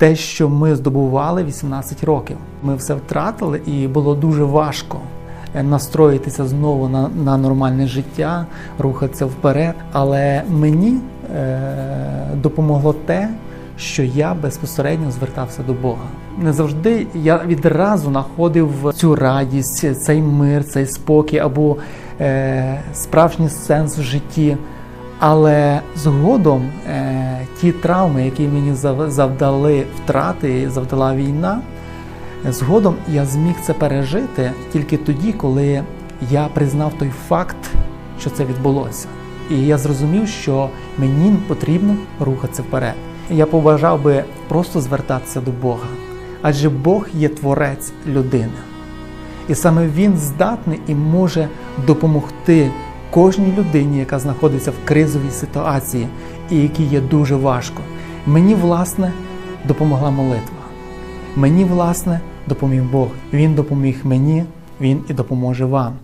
те, що ми здобували 18 років. Ми все втратили, і було дуже важко настроїтися знову на, на нормальне життя, рухатися вперед. Але мені е, допомогло те, що я безпосередньо звертався до Бога. Не завжди я відразу знаходив цю радість, цей мир, цей спокій або е, справжній сенс в житті. Але згодом е, ті травми, які мені завдали втрати, завдала війна, згодом я зміг це пережити тільки тоді, коли я признав той факт, що це відбулося. І я зрозумів, що мені потрібно рухатися вперед. Я побажав би просто звертатися до Бога, адже Бог є творець людини. І саме він здатний і може допомогти кожній людині, яка знаходиться в кризовій ситуації і якій є дуже важко. Мені, власне, допомогла молитва. Мені, власне, допоміг Бог. Він допоміг мені, він і допоможе вам.